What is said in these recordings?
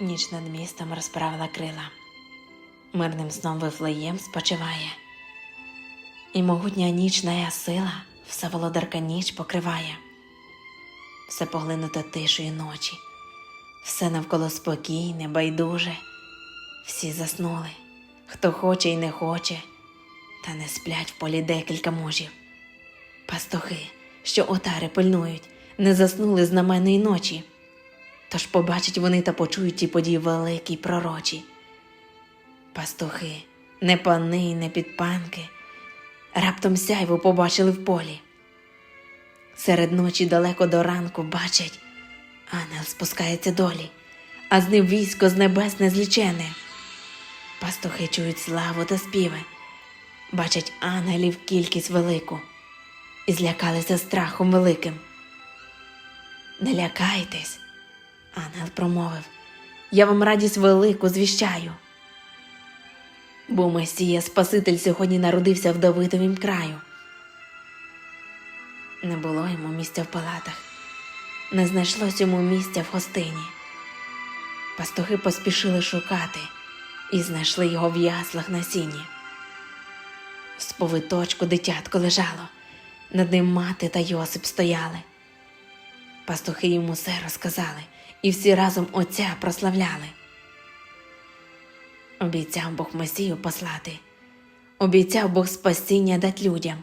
Ніч над містом розправила крила, мирним сном вифлеєм спочиває, і могутня нічна сила все володарка ніч покриває, все поглинуто тишою ночі, все навколо спокійне, байдуже, всі заснули, хто хоче і не хоче, та не сплять в полі декілька мужів. Пастухи, що отари пильнують, не заснули знаменної ночі. Тож побачать вони та почують ті події великі й пророчі. Пастухи, не пани, й не підпанки, раптом сяйво побачили в полі. Серед ночі далеко до ранку бачать, ангел спускається долі, а з ним військо з небес незлічене. Пастухи чують славу та співи, бачать ангелів кількість велику і злякалися страхом великим. Не лякайтесь, ангел промовив, я вам радість велику звіщаю. Бо Месія Спаситель сьогодні народився в Давидовім краю. Не було йому місця в палатах, не знайшлось йому місця в гостині. Пастухи поспішили шукати і знайшли його в яслах на сіні. В сповиточку дитятко лежало, над ним мати та Йосип стояли. Пастухи йому все розказали, і всі разом Отця прославляли. Обіцяв Бог Месію послати, обіцяв Бог спасіння дать людям.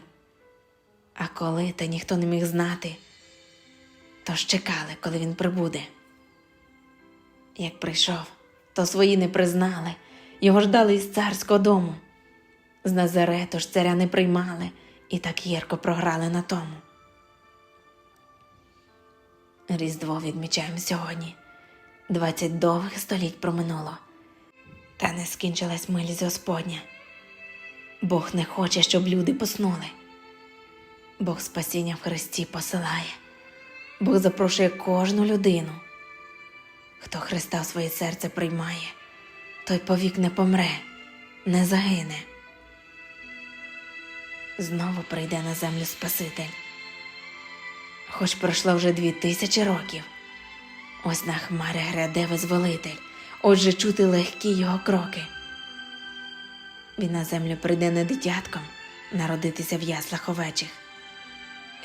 А коли та ніхто не міг знати, тож чекали, коли він прибуде. Як прийшов, то свої не признали, його ждали із царського дому. З Назарету ж царя не приймали і так гірко програли на тому. Різдво відмічаємо сьогодні. Двадцять довгих століть проминуло, та не скінчилась милість Господня. Бог не хоче, щоб люди поснули. Бог спасіння в Христі посилає, Бог запрошує кожну людину. Хто Христа в своє серце приймає, той повік не помре, не загине. Знову прийде на землю Спаситель. Хоч пройшло вже дві тисячі років. Ось на хмари гряде визволитель, отже чути легкі його кроки. Він на землю прийде не дитятком народитися в яслах овечих.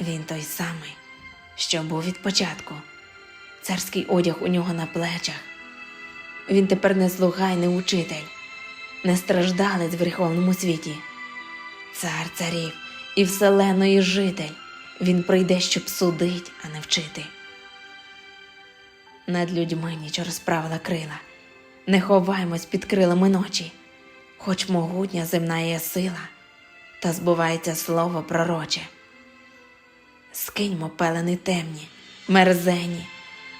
Він той самий, що був від початку, царський одяг у нього на плечах. Він тепер не слуга й не учитель, не страждалець в гріховному світі. Цар царів і вселеної житель. Він прийде, щоб судить, а не вчити. Над людьми ніч розправила крила, не ховаймось під крилами ночі, хоч могутня земна є сила, та збувається слово пророче. Скиньмо пелени темні, мерзені,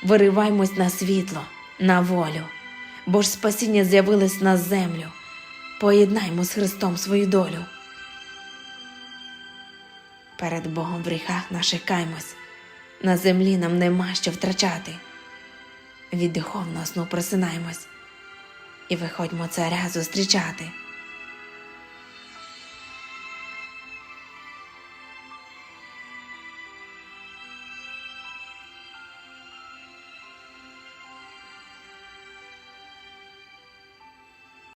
вириваймось на світло, на волю, бо ж спасіння з'явилось на землю. Поєднаймо з Христом свою долю. Перед Богом в гріхах наших каймось, на землі нам нема що втрачати. Від духовного сну просинаємось і виходьмо царя зустрічати.